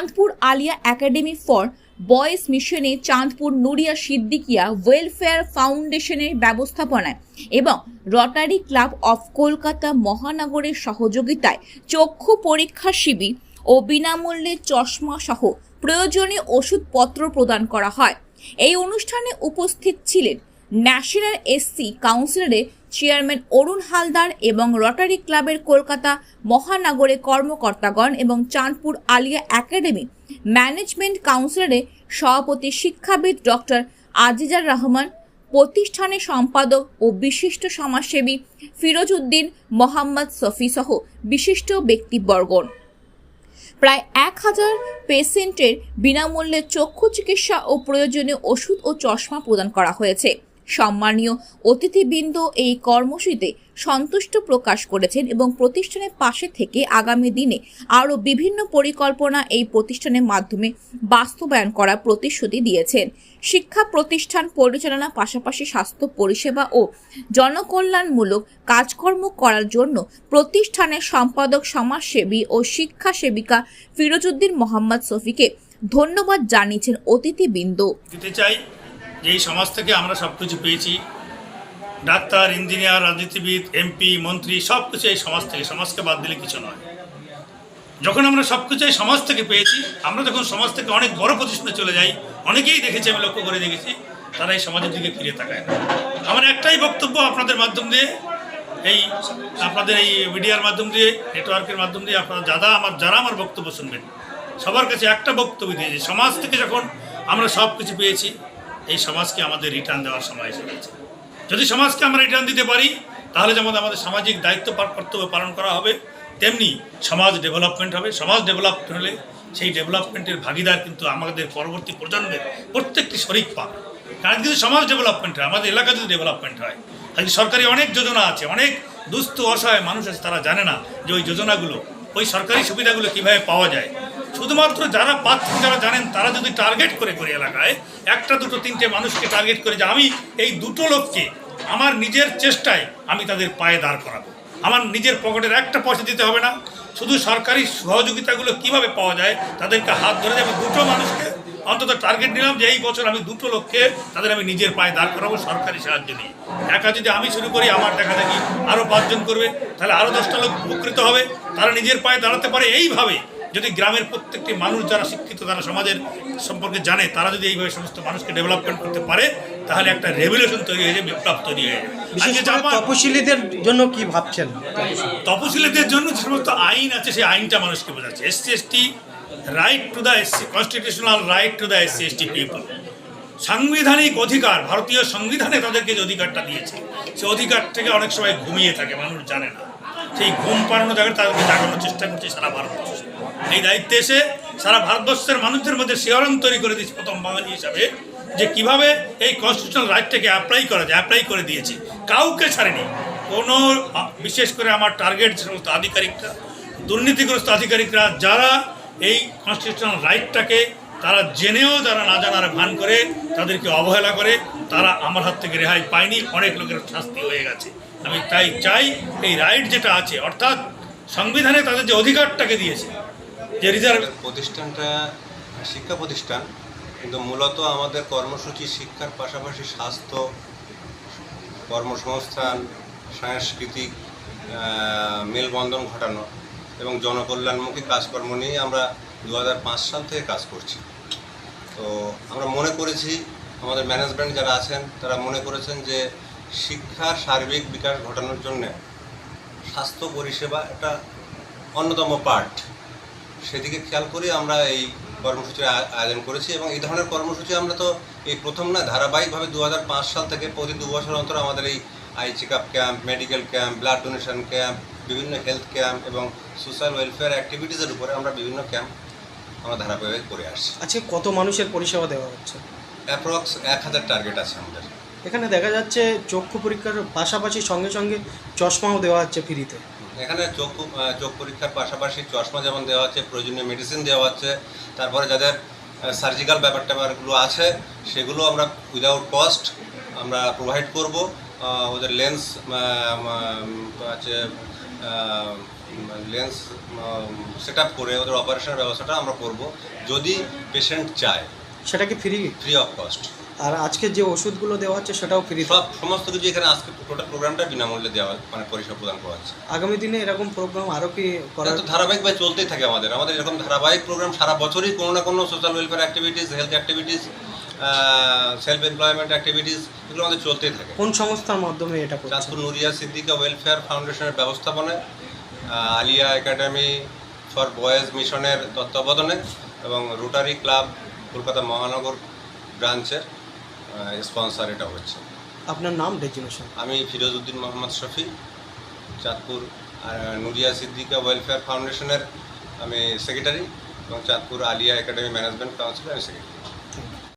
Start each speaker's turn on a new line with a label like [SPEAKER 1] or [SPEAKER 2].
[SPEAKER 1] Chandpur Alia academy for boys মিশনে Chandpur Nuria Siddiqia welfare ফাউন্ডেশনের ব্যবস্থাপনায় এবং রটারি ক্লাব অফ কলকাতা মহানগরের সহযোগিতায় চক্ষু পরীক্ষা শিবির ও বিনামূল্যে চশমা সহ প্রয়োজনীয় ওষুধপত্র প্রদান করা হয়। এই অনুষ্ঠানে উপস্থিত ছিলেন ন্যাশনাল এসসি কাউন্সিলরের চেয়ারম্যান অরুণ হালদার এবং রটারি ক্লাবের কলকাতা মহানগরে কর্মকর্তাগণ এবং চাঁদপুর আলিয়া একাডেমি ম্যানেজমেন্ট কাউন্সিলরের সভাপতি শিক্ষাবিদ ডক্টর আজিজার রহমান প্রতিষ্ঠানের সম্পাদক ও বিশিষ্ট সমাজসেবী ফিরোজ উদ্দিন মোহাম্মদ সফি সহ বিশিষ্ট ব্যক্তিবর্গণ। প্রায় এক হাজার পেশেন্টের বিনামূল্যে চক্ষু চিকিৎসা ও প্রয়োজনীয় ওষুধ ও চশমা প্রদান করা হয়েছে। সম্মানীয় অতিথিবৃন্দ এই কর্মসূচিতে সন্তুষ্ট প্রকাশ করেছেন এবং প্রতিষ্ঠানের পাশে থেকে আগামী দিনে আরও বিভিন্ন পরিকল্পনা এই প্রতিষ্ঠানের মাধ্যমে বাস্তবায়ন করার প্রতিশ্রুতি দিয়েছেন। শিক্ষা প্রতিষ্ঠান পরিচালনা পাশাপাশি স্বাস্থ্য পরিষেবা ও জনকল্যাণমূলক কাজকর্ম করার জন্য প্রতিষ্ঠানের সম্পাদক, সমাজসেবী ও শিক্ষা সেবিকা ফিরোজউদ্দিন মোহাম্মদ সফিকে ধন্যবাদ জানিয়েছেন অতিথিবৃন্দ।
[SPEAKER 2] দিতে চাই যে এই সমাজ থেকে আমরা সব কিছু পেয়েছি। ডাক্তার, ইঞ্জিনিয়ার, রাজনীতিবিদ, এমপি, মন্ত্রী সব কিছু এই সমাজ থেকে, সমাজকে বাদ দিলে কিছু নয়। যখন আমরা সব কিছু এই সমাজ থেকে পেয়েছি, আমরা যখন সমাজ থেকে অনেক বড় প্রতিষ্ঠানে চলে যাই, অনেকেই দেখেছি, আমি লক্ষ্য করে দেখেছি, তারা এই সমাজের দিকে ফিরে তাকায় না। আমার একটাই বক্তব্য আপনাদের মাধ্যম দিয়ে, এই আপনাদের এই মিডিয়ার মাধ্যম দিয়ে, নেটওয়ার্কের মাধ্যম দিয়ে, আপনারা যারা আমার যারা আমার বক্তব্য শুনবেন, সবার কাছে একটা বক্তব্য দিয়েছি সমাজ থেকে যখন আমরা সব কিছু পেয়েছি এই সমাজকে আমাদের রিটার্ন দেওয়ার সময় এসে গেছে। যদি সমাজকে আমরা রিটার্ন দিতে পারি, তাহলে যেমন আমাদের সামাজিক দায়িত্ব কর্তব্য পালন করা হবে, তেমনি সমাজ ডেভেলপমেন্ট হবে। সমাজ ডেভেলপ হলে সেই ডেভেলপমেন্টের ভাগিদার কিন্তু আমাদের পরবর্তী প্রজন্মের প্রত্যেকটি শরিক পাবে। কারণ কিন্তু সমাজ ডেভেলপমেন্ট হয়, আমাদের এলাকা যদি ডেভেলপমেন্ট হয় আজকে সরকারি অনেক যোজনা আছে, অনেক দুস্থ, অসহায় মানুষ আছে, তারা জানে না যে ওই যোজনাগুলো, ওই সরকারি সুবিধাগুলো কীভাবে পাওয়া যায়। শুধুমাত্র যারা পাচ্ছেন যারা জানেন, তারা যদি টার্গেট করে করে এলাকায়, একটা, দুটো, তিনটে মানুষকে টার্গেট করে যে আমি এই দুটো লোককে আমার নিজের চেষ্টায় আমি তাদের পায়ে দাঁড় করাবো। আমার নিজের পকেটের একটা পয়সা দিতে হবে না। শুধু সরকারি সহযোগিতাগুলো কীভাবে পাওয়া যায়, তাদেরকে হাত ধরে আমি দুটো মানুষকে অন্তত টার্গেট নিলাম যে এই বছর আমি দুটো লোককে তাদের আমি নিজের পায়ে দাঁড় করাবো সরকারি সাহায্য নিয়ে। একা যদি আমি শুরু করি, আমার দেখা দেখি আরও পাঁচজন করবে, তাহলে আরও দশটা লোক উপকৃত হবে, তারা নিজের পায়ে দাঁড়াতে পারে। এইভাবে যদি গ্রামের প্রত্যেকটি মানুষ যারা শিক্ষিত তারা সমাজের সম্পর্কে জানে তারা যদি এইভাবে সমস্ত মানুষকে ডেভেলপমেন্ট করতে পারে তাহলে একটা রেভলিউশন তৈরি হয়ে যাবে বিপ্লব তৈরি হয়ে যাবে।
[SPEAKER 3] তপশিলীদের জন্য কি ভাবছেন?
[SPEAKER 2] তপশিলীদের জন্য যে সমস্ত আইন আছে সেই আইনটা মানুষকে বোঝাচ্ছে। SC ST right to the SC constitutional right to the SC ST people সাংবিধানিক অধিকার ভারতীয় সংবিধানে তাদেরকে যে অধিকারটা দিয়েছে সে অধিকার থেকে অনেক সময় ঘুমিয়ে থাকে মানুষ জানে না। সেই ঘুম পাড়ানো জায়গায় তাদেরকে জাগানোর চেষ্টা করছে সারা ভারতবর্ষ। এই দায়িত্বে এসে সারা ভারতবর্ষের মানুষদের মধ্যে শিহরণ তৈরি করে দিয়েছে প্রথম বাঙালি হিসাবে, যে কীভাবে এই কনস্টিটিউশনাল রাইটটাকে অ্যাপ্লাই করা যায় অ্যাপ্লাই করে দিয়েছে। কাউকে ছাড়েনি। কোনো, বিশেষ করে আমার টার্গেট যে সমস্ত আধিকারিকরা, দুর্নীতিগ্রস্ত আধিকারিকরা, যারা এই কনস্টিটিউশনাল রাইটটাকে তারা জেনেও যারা না জানার ভান করে, তাদেরকে অবহেলা করে, তারা আমার হাত থেকে রেহাই পায়নি, অনেক লোকের শাস্তি হয়ে গেছে। আমি তাই চাই, এই রাইট যেটা আছে, অর্থাৎ সংবিধানে তাদের যে অধিকারটাকে দিয়েছে
[SPEAKER 4] প্রতিষ্ঠানটা শিক্ষা প্রতিষ্ঠান, কিন্তু মূলত আমাদের কর্মসূচি শিক্ষার পাশাপাশি স্বাস্থ্য, কর্মসংস্থান, সাংস্কৃতিক মেলবন্ধন ঘটানো এবং জনকল্যাণমুখী কাজকর্ম নিয়ে আমরা দু হাজার পাঁচ সাল থেকে কাজ করছি। তো আমরা মনে করেছি, আমাদের ম্যানেজমেন্ট যারা আছেন, তারা মনে করেছেন যে শিক্ষার সার্বিক বিকাশ ঘটানোর জন্য স্বাস্থ্য পরিষেবা একটা অন্যতম পার্ট সেদিকে খেয়াল করে আমরা এই কর্মসূচির আয়োজন করেছি এবং এই ধরনের কর্মসূচি আমরা তো এই প্রথম না ধারাবাহিকভাবে দু হাজার পাঁচ সাল থেকে প্রতি দু বছর অন্তর আমাদের এই eye check up camp medical camp blood donation camp বিভিন্ন হেলথ ক্যাম্প এবং সোশ্যাল ওয়েলফেয়ার অ্যাক্টিভিটিসের উপরে আমরা বিভিন্ন ক্যাম্প আমরা ধারাবাহিক করে আসছি।
[SPEAKER 3] আচ্ছা কত মানুষের পরিষেবা দেওয়া হচ্ছে?
[SPEAKER 4] অ্যাপ্রক্স এক হাজার টার্গেট আছে আমাদের।
[SPEAKER 3] এখানে দেখা যাচ্ছে চক্ষু পরীক্ষার পাশাপাশি সঙ্গে সঙ্গে চশমাও দেওয়া হচ্ছে ফ্রিতে।
[SPEAKER 4] এখানে চোখ চোখ পরীক্ষার পাশাপাশি চশমা যেমন দেওয়া হচ্ছে প্রয়োজনীয় মেডিসিন দেওয়া হচ্ছে তারপরে যাদের সার্জিক্যাল ব্যাপার ট্যাপারগুলো আছে সেগুলো আমরা উইদাউট কস্ট আমরা প্রোভাইড করব। ওদের লেন্স আছে লেন্স সেট আপ করে ওদের অপারেশনের ব্যবস্থাটা আমরা করব। যদি পেশেন্ট চায়।
[SPEAKER 3] সেটা কি ফ্রি
[SPEAKER 4] ফ্রি অফ কস্ট
[SPEAKER 3] আর আজকে যে ওষুধগুলো দেওয়া হচ্ছে সেটাও ফ্রি
[SPEAKER 4] সব সমস্ত কিছু এখানে আজকে টোটাল প্রোগ্রামটা বিনামূল্যে দেওয়া মানে পরিষেবা প্রদান করা হচ্ছে।
[SPEAKER 3] আগামী দিনে এরকম প্রোগ্রাম আরও কি করা
[SPEAKER 4] তো ধারাবাহিকভাবে চলতেই থাকে আমাদের। আমাদের এরকম ধারাবাহিক প্রোগ্রাম সারা বছরই কোনো না কোনো social welfare activities health activities self employment activities এগুলো আমাদের চলতেই থাকে।
[SPEAKER 3] কোন সংস্থার মাধ্যমে এটা করছে
[SPEAKER 4] চাঁদপুর নুরিয়া সিদ্দিকা ওয়েলফেয়ার ফাউন্ডেশনের ব্যবস্থাপনায় আলিয়া একাডেমি ফর বয়েজ মিশনের তত্ত্বাবধানে এবং রোটারি ক্লাব কলকাতা মহানগর ব্রাঞ্চের স্পন্সর এটা হচ্ছে।
[SPEAKER 3] আপনার নাম ডেজিনেশন
[SPEAKER 4] আমি ফিরোজউদ্দিন মোহাম্মদ শফি চাঁদপুর নুরিয়া সিদ্দিকা ওয়েলফেয়ার ফাউন্ডেশনের আমি সেক্রেটারি এবং চাঁদপুর আলিয়া একাডেমি ম্যানেজমেন্ট কাউন্সিলের আমি সেক্রেটারি